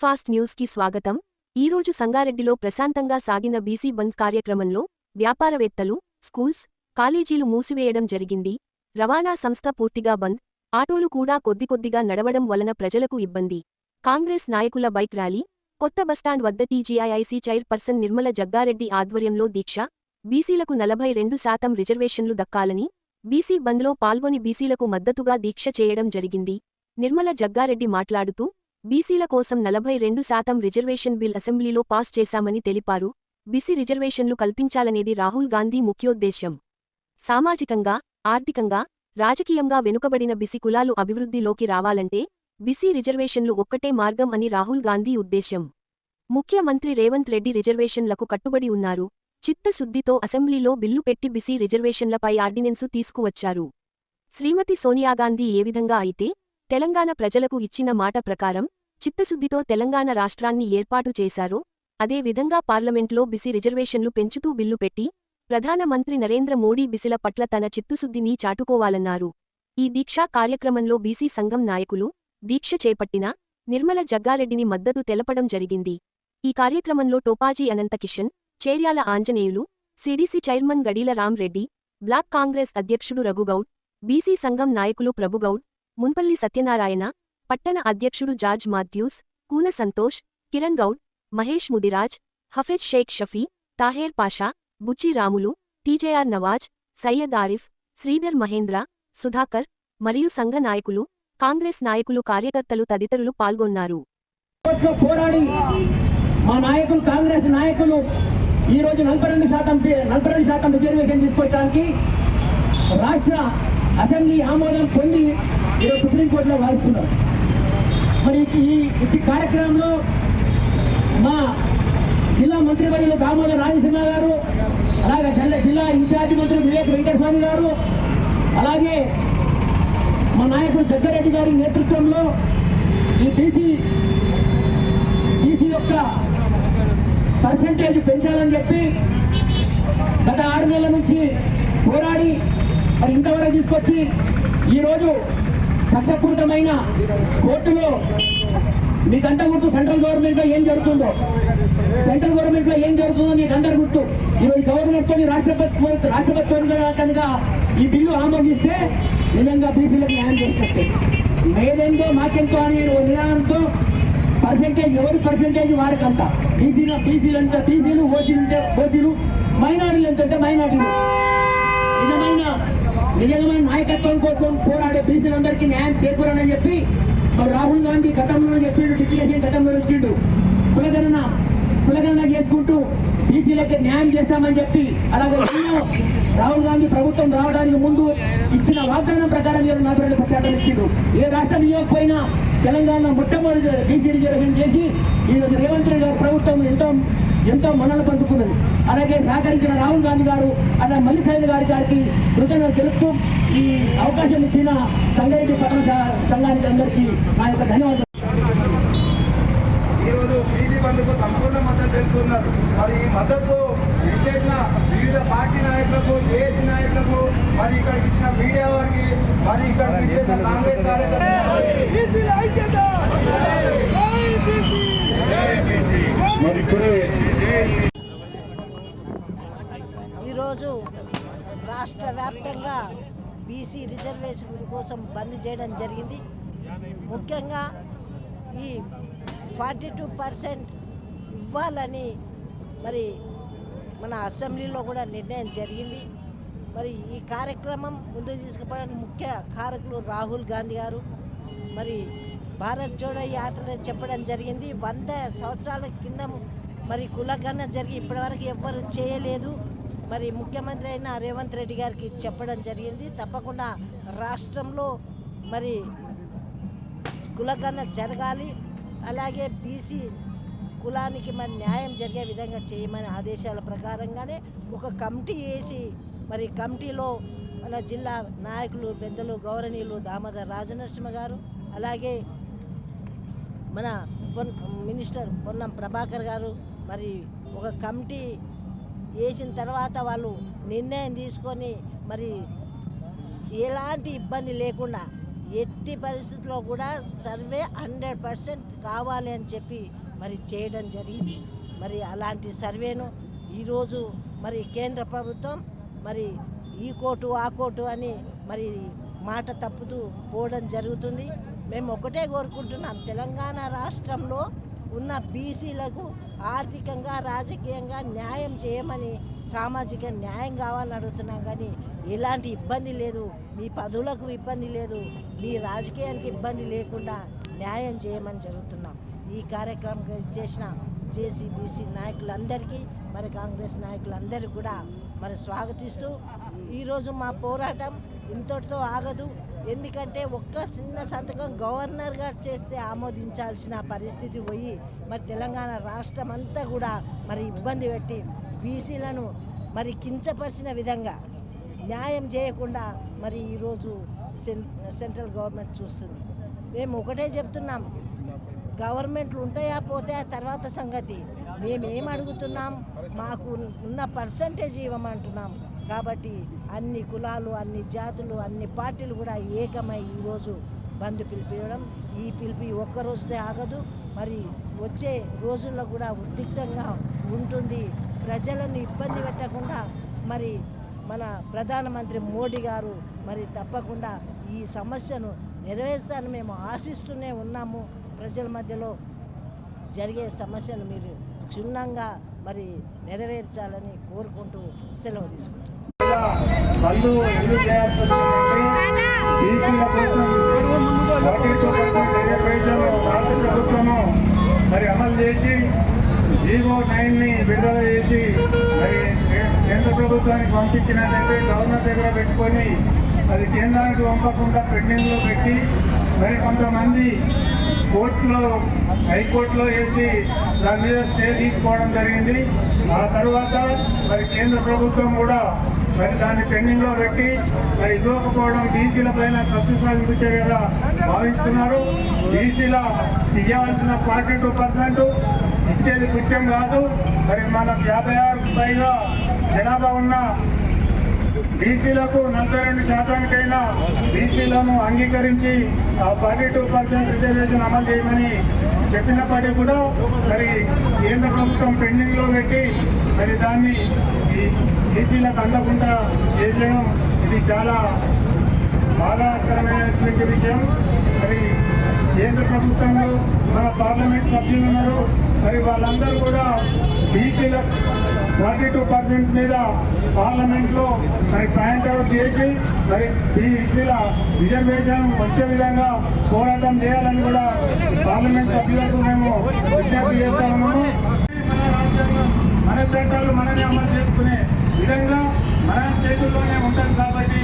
Fast న్యూస్కి స్వాగతం. ఈరోజు సంగారెడ్డిలో ప్రశాంతంగా సాగిన బీసీ బంద్ కార్యక్రమంలో వ్యాపారవేత్తలు స్కూల్స్ కాలేజీలు మూసివేయడం జరిగింది. రవాణా సంస్థ పూర్తిగా బంద్ ఆటోలు కూడా కొద్ది కొద్దిగా నడవడం వలన ప్రజలకు ఇబ్బంది. కాంగ్రెస్ నాయకుల బైక్ ర్యాలీ కొత్త బస్టాండ్ వద్ద టీజీఐఐసీ చైర్పర్సన్ నిర్మల జగ్గారెడ్డి ఆధ్వర్యంలో దీక్ష బీసీలకు నలభై రెండు శాతం రిజర్వేషన్లు దక్కాలని బీసీ బంద్లో పాల్గొని బీసీలకు మద్దతుగా దీక్ష చేయడం జరిగింది. నిర్మల జగ్గారెడ్డి మాట్లాడుతూ బీసీల కోసం నలభై రెండు శాతం రిజర్వేషన్ బిల్ అసెంబ్లీలో పాస్ చేశామని తెలిపారు. బీసీ రిజర్వేషన్లు కల్పించాలనేది రాహుల్ గాంధీ ముఖ్యోద్దేశ్యం. సామాజికంగా ఆర్థికంగా రాజకీయంగా వెనుకబడిన బిసి కులాలు అభివృద్ధిలోకి రావాలంటే బిసి రిజర్వేషన్లు ఒక్కటే మార్గం అని రాహుల్ గాంధీ ఉద్దేశ్యం. ముఖ్యమంత్రి రేవంత్ రెడ్డి రిజర్వేషన్లకు కట్టుబడి ఉన్నారు. చిత్తశుద్ధితో అసెంబ్లీలో బిల్లు పెట్టి బిసి రిజర్వేషన్లపై ఆర్డినెన్సు తీసుకువచ్చారు. శ్రీమతి సోనియాగాంధీ ఏ విధంగా అయితే తెలంగాణ ప్రజలకు ఇచ్చిన మాట ప్రకారం చిత్తశుద్ధితో తెలంగాణ రాష్ట్రాన్ని ఏర్పాటు చేశారో. అదే విధంగా పార్లమెంట్లో బిసి రిజర్వేషన్లు పెంచుతూ బిల్లు పెట్టి ప్రధానమంత్రి నరేంద్ర మోడీ బిసిల పట్ల తన చిత్తుశుద్ధిని చాటుకోవాలన్నారు. ఈ దీక్షా కార్యక్రమంలో బీసీ సంఘం నాయకులు దీక్ష చేపట్టిన నిర్మల జగ్గారెడ్డిని మద్దతు తెలపడం జరిగింది. ఈ కార్యక్రమంలో టోపాజీ Anantakishan Cheryala Anjaneyulu CDC chairman Gadeela Ramreddy block Congress అధ్యక్షుడు రఘుగౌడ్ బీసీ సంఘం నాయకులు ప్రభుగౌడ్ మున్పల్లి సత్యనారాయణ పట్టణ అధ్యక్షుడు George Mathews Koona Santosh Kiran Goud Mahesh Mudiraj Hafez Shaik Shafi Taher Pasha Buchi Ramulu TJR Nawaz Syed Arif Sridhar Mahendra Sudhakar మరియు సంఘ నాయకులు కాంగ్రెస్ నాయకులు కార్యకర్తలు తదితరులు పాల్గొన్నారు. మా నాయకులు కాంగ్రెస్ నాయకులు ఈ రోజు నలభై రెండు శాతం నలభై రెండు శాతం రిజర్వేషన్ తీసుకొచ్చడానికి రాష్ట్ర అసెంబ్లీ ఆమోదం పొంది ఈరోజు సుప్రీంకోర్టులో వాదిస్తున్నారు మరి ఈ ఈ కార్యక్రమంలో మా జిల్లా మంత్రివర్యులు దామోదర రాజసింహ గారు అలాగే జిల్లా జిల్లా ఇన్ఛార్జి మంత్రి వివేక్ వెంకటస్వామి గారు అలాగే మా నాయకుడు జగ్గారెడ్డి గారి నేతృత్వంలో ఈ టీసీ టీసీ యొక్క పర్సంటేజ్ పెంచాలని చెప్పి గత ఆరు నెలల నుంచి పోరాడి మరి ఇంతవరకు తీసుకొచ్చి ఈరోజు కక్షపూరితమైన కోర్టులో మీకంతా గుర్తు సెంట్రల్ గవర్నమెంట్లో ఏం జరుగుతుందో? సెంట్రల్ గవర్నమెంట్లో ఏం జరుగుతుందో మీకందరు గుర్తు. ఈరోజు గవర్నమెంట్తో రాష్ట్రపతి రాష్ట్రపతి కనుక ఈ బిల్లు ఆమోదిస్తే నిజంగా బీసీలకు న్యాయం చేసినట్టే మేదేందో మాకెంతో అనే ఓ నినాదంతో పర్సెంటేజ్ ఎవరి పర్సెంటేజ్ వారికంత. బీసీలో బీసీలు ఎంత బీసీలు ఓసీలు ఉంటే ఓసీలు మైనారిటీలు ఎంత అంటే మైనారిటీలు నిజమైన నిజమైన నాయకత్వం కోసం పోరాడే బీసీలందరికీ న్యాయం చేకూరని చెప్పి మరి రాహుల్ గాంధీ గతంలో చెప్పిండు డిక్లరేషన్ గతంలో వచ్చిండు. కులగణన కులగణన చేసుకుంటూ బీసీలకి న్యాయం చేస్తామని చెప్పి అలాగే రాహుల్ గాంధీ ప్రభుత్వం రావడానికి ముందు ఇచ్చిన వాగ్దానం ప్రకారం ఈరోజు నలభై ప్రచారం ఇచ్చిండు. ఏ రాష్ట్రం ఇవ్వకపోయినా తెలంగాణ మొట్టమొదటి బీసీ రిజర్వేషన్ చేసి ఈరోజు రేవంత్ రెడ్డి గారి ప్రభుత్వం ఎంతో ఎంతో మనలు పంచుకున్నది అలాగే సహకరించిన రాహుల్ గాంధీ గారు అలాగే మల్లిసాయి గారి గారికి కృతజ్ఞతలు తెలుపుతూ ఈ అవకాశం ఇచ్చిన సంగారెడ్డి పట్టణ సంఘానికి అందరికీ నా యొక్క ధన్యవాదాలు. ఈరోజు బీజీ బంద్కు సంపూర్ణ మద్దతు తెలుపుతున్నారు. మరి ఈ మద్దతు ఇచ్చేసిన వివిధ పార్టీ నాయకులకు జేఏసీ నాయకులకు మరి ఇక్కడికి ఇచ్చిన మీడియా వారికి మరి ఇక్కడ ఇచ్చిన కాంగ్రెస్ ఇప్పుడే ఈరోజు రాష్ట్ర వ్యాప్తంగా బీసీ రిజర్వేషన్ కోసం బంద్ చేయడం జరిగింది. ముఖ్యంగా ఈ ఫార్టీ టూ పర్సెంట్ ఇవ్వాలని మరి మన అసెంబ్లీలో కూడా నిర్ణయం జరిగింది. మరి ఈ కార్యక్రమం ముందుకు తీసుకుపోవడానికి ముఖ్య కారకులు రాహుల్ గాంధీ గారు మరి భారత్ జోడో యాత్ర చెప్పడం జరిగింది. వంద సంవత్సరాల కింద మరి కులగన్న జరిగి ఇప్పటివరకు ఎవ్వరు చేయలేదు. మరి ముఖ్యమంత్రి అయిన రేవంత్ రెడ్డి గారికి చెప్పడం జరిగింది. తప్పకుండా రాష్ట్రంలో మరి కులగన్న జరగాలి. అలాగే బీసీ కులానికి మరి న్యాయం జరిగే విధంగా చేయమని ఆదేశాల ప్రకారంగానే ఒక కమిటీ వేసి మరి కమిటీలో మన జిల్లా నాయకులు పెద్దలు గౌరవనీయులు దామోదర్ రాజనరసింహ గారు అలాగే మన పొన్ మినిస్టర్ పొన్నం ప్రభాకర్ గారు మరి ఒక కమిటీ వేసిన తర్వాత వాళ్ళు నిర్ణయం తీసుకొని మరి ఎలాంటి ఇబ్బంది లేకుండా ఎట్టి పరిస్థితుల్లో కూడా సర్వే హండ్రెడ్ పర్సెంట్ కావాలి అని చెప్పి మరి చేయడం జరిగింది. మరి అలాంటి సర్వేను ఈరోజు మరి కేంద్ర ప్రభుత్వం మరి ఈ కోటు ఆ కోటు అని మరి మాట తప్పుతూ పోవడం జరుగుతుంది. మేము ఒకటే కోరుకుంటున్నాం తెలంగాణ రాష్ట్రంలో ఉన్న బీసీలకు ఆర్థికంగా రాజకీయంగా న్యాయం చేయమని సామాజిక న్యాయం కావాలని అడుగుతున్నాం కానీ ఎలాంటి ఇబ్బంది లేదు. మీ పదవులకు ఇబ్బంది లేదు. మీ రాజకీయానికి ఇబ్బంది లేకుండా న్యాయం చేయమని జరుగుతున్నాం. ఈ కార్యక్రమం చేసిన జేసీ బీసీ నాయకులందరికీ మరి కాంగ్రెస్ నాయకులందరికీ కూడా మరి స్వాగతిస్తూ ఈరోజు మా పోరాటం ఇంతటితో ఆగదు. ఎందుకంటే ఒక్క చిన్న సంతకం గవర్నర్ గారు చేస్తే ఆమోదించాల్సిన పరిస్థితి పోయి మరి తెలంగాణ రాష్ట్రం అంతా కూడా మరి ఇబ్బంది పెట్టి బీసీలను మరి కించపరిచిన విధంగా న్యాయం చేయకుండా మరి ఈరోజు సెన్ సెంట్రల్ గవర్నమెంట్ చూస్తుంది. మేము ఒకటే చెప్తున్నాం గవర్నమెంట్లు ఉంటాయా పోతాయా తర్వాత సంగతి. మేము ఏం అడుగుతున్నాం మాకు ఉన్న పర్సంటేజ్ ఇవ్వమంటున్నాం. కాబట్టి అన్ని కులాలు అన్ని జాతులు అన్ని పార్టీలు కూడా ఏకమై ఈరోజు బంద్ పిలిపించడం ఈ పిలిపి ఒక్కరోజుదే ఆగదు. మరి వచ్చే రోజుల్లో కూడా ఉద్రిక్తంగా ఉంటుంది. ప్రజలను ఇబ్బంది పెట్టకుండా మరి మన ప్రధానమంత్రి మోడీ గారు మరి తప్పకుండా ఈ సమస్యను నెరవేర్స్తాను మేము ఆశిస్తూనే ఉన్నాము. ప్రజల మధ్యలో జరిగే సమస్యను మీరు క్షుణ్ణంగా మరి నెరవేర్చాలని కోరుకుంటూ సెలవు తీసుకుంటున్నాను బంధు ఎందుకు మరి అమలు చేసి జీవో నైన్ని విడుదల చేసి మరి కేంద్ర ప్రభుత్వానికి పంపించినట్లయితే గవర్నర్ దగ్గర పెట్టుకొని అది కేంద్రానికి పంపకుండా పెండింగ్లో పెట్టి మరి కొంతమంది కోర్టులో హైకోర్టులో వేసి దాని మీద స్టే తీసుకోవడం జరిగింది. ఆ తర్వాత మరి కేంద్ర ప్రభుత్వం కూడా మరి దాన్ని పెండింగ్లో పెట్టి మరి ఇవ్వకపోవడం బీసీల పైన ఖర్చు సాధింపు చర్యగా భావిస్తున్నారు. బీసీల ఇవ్వాల్సిన ఫార్టీ టూ పర్సెంట్ ఇచ్చేది పుచ్చం కాదు. మరి మన యాభై ఆరు పైగా జనాభా ఉన్న బీసీలకు నలభై రెండు శాతానికైనా బీసీలను అంగీకరించి ఆ ఫార్టీ టూ పర్సెంట్ రిజర్వేషన్ అమలు చేయమని చెప్పినప్పటికీ కూడా మరి కేంద్ర ప్రభుత్వం పెండింగ్లో పెట్టి మరి దాన్ని ఈ బీసీలకు అందకుండా చేయడం ఇది చాలా బాధాకరమైనటువంటి విషయం. మరి కేంద్ర ప్రభుత్వంలో మన పార్లమెంట్ సభ్యులు ఉన్నారు. మరి వాళ్ళందరూ కూడా బీసీల థర్టీ టూ పర్సెంట్ మీద పార్లమెంట్లో మరి పాయింట్ అవుట్ చేసి మరి బీసీల రిజర్వేషన్ వచ్చే విధంగా పోరాటం చేయాలని కూడా పార్లమెంట్ సభ్యులకు మేము విజ్ఞప్తి చేస్తా ఉన్నాము. మన మన చట్టాలు మనమే అమలు చేసుకునే విధంగా మన చేతుల్లోనే ఉంటుంది కాబట్టి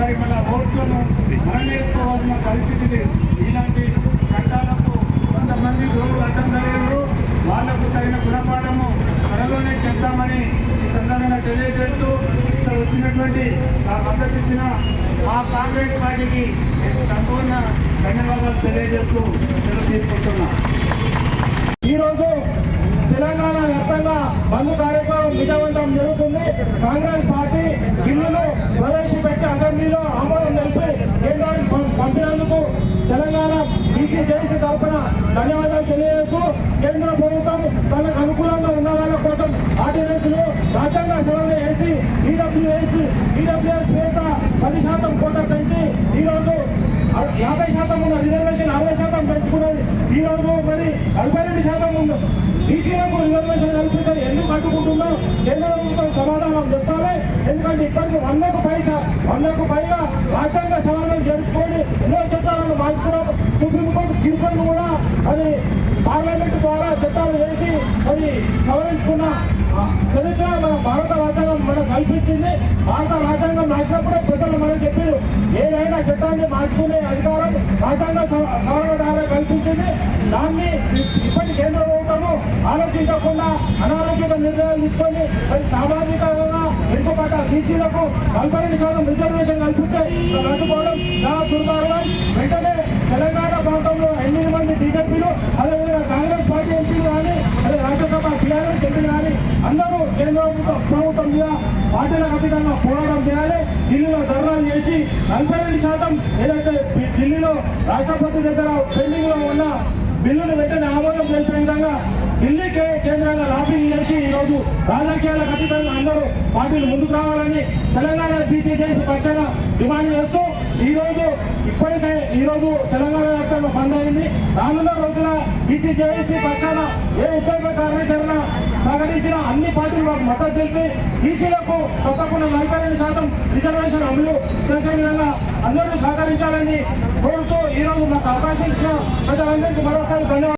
మరి మన ఓట్లను మనం నేర్చుకోవాల్సిన పరిస్థితి ఇలాంటి చట్టాలకు కొంతమంది రోజులు అర్థం కలిగారు వాళ్ళకు తగిన గుణపాఠము త్వరలోనే చెప్తామని ఈ సందర్భంగా తెలియజేస్తూ ఇక్కడ వచ్చినటువంటి ఆ మద్దతు ఇచ్చిన ఆ కాంగ్రెస్ పార్టీకి సంపూర్ణ ధన్యవాదాలు తెలియజేస్తూ సెలవు తీసుకుంటున్నా. ఈరోజు తెలంగాణ వ్యాప్తంగా బంద్ కార్యక్రమం విజయవంతం జరుగుతుంది. కాంగ్రెస్ పార్టీ బిల్లును అసెంబ్లీలో ఆమోదం తెలిపి కేంద్రానికి పంపినందుకు తెలంగాణ బీసీ జేసీ తరఫున ధన్యవాదాలు తెలియజేస్తూ కేంద్ర ప్రభుత్వం తనకు అనుకూలంగా ఉన్న వాళ్ళ కోసం ఆర్డినెన్స్లు రాజ్యాంగ సవరణ వేసి ఈడబ్ల్యూఎస్ ఈడబ్ల్యూఎస్ పేద పది శాతం కోట పెంచి ఈరోజు యాభై శాతం ఉన్న రిజర్వేషన్ అరవై శాతం పెంచుకున్నది. ఈ రోజు మరి నలభై రెండు శాతం ఉంది. బీసీలకు రిజర్వేషన్ కల్పిస్తే ఎందుకు అడ్డుకుంటుందో కేంద్ర ప్రభుత్వం సమాధానం చెప్పాలి ఎందుకంటే ఇప్పటికీ వందకు పైగా వందకు పైగా రాజ్యాంగ సవరణలు జరుపుకొని ఎన్నో చట్టాలను మార్చుకున్న సుప్రీంకోర్టు తీర్పులను కూడా అది పార్లమెంట్ ద్వారా చట్టాలు వేసి అది సవరించుకున్న చరిత్ర మన భారత రాజ్యాంగం మనం కల్పించింది. భారత రాజ్యాంగం రాసినప్పుడే ప్రజలు మనం చెప్పారు ఏదైనా చట్టాన్ని మార్చుకునే అధికారం రాజ్యాంగ సవరణ ద్వారా కల్పించింది. దాన్ని ఇప్పటి కేంద్ర ప్రభుత్వము ఆలోచించకుండా అనాలోచిత నిర్ణయాలు తీసుకొని మరి సామాజికంగా వెనుకబడ్డ బీసీలకు నలభై రెండు శాతం రిజర్వేషన్ కల్పిస్తే రద్దుకోవడం చాలా దుర్మార్గం వెంటనే తెలంగాణ ప్రాంతంలో ఎనిమిది మంది బీజేపీలు అదేవిధంగా కాంగ్రెస్ ఎంపీలు కానీ అదే రాజ్యసభ చేయాలి చెప్పి కానీ అందరూ కేంద్ర ప్రభుత్వ- ప్రభుత్వం మీద పార్టీల అతీతంగా పోరాటం చేయాలి. ఢిల్లీలో ధర్నాలు చేసి నలభై రెండు శాతం ఏదైతే ఢిల్లీలో రాష్ట్రపతి దగ్గర పెండింగ్లో ఉన్న బిల్లును వెంటనే ఆమోదం చేసే విధంగా ఢిల్లీకే కేంద్రంగా లాబింగ్ చేసి ఈరోజు రాజకీయాల అతీతంగా అందరూ పార్టీలు ముందుకు రావాలని తెలంగాణ బీసీసీ పక్షాన డిమాండ్ చేస్తూ ఈరోజు ఈరోజు ఈ రోజు తెలంగాణ వ్యాప్తంగా బంద్ అయింది. రానున్న రోజుల బీసీజేసీ పక్షాన ఏ ఉద్యోగ కార్యాచరణ సహకరించిన అన్ని పార్టీలు మాకు మద్దతు తెలిపి బీసీలకు తప్పకుండా నలభై ఐదు శాతం రిజర్వేషన్ అమలు చేసే విధంగా అందరూ సహకరించాలని కోరుతూ ఈ రోజు మాకు అవకాశం ఇచ్చిన ప్రజలందరికీ మరోసారి ధన్యవాదాలు.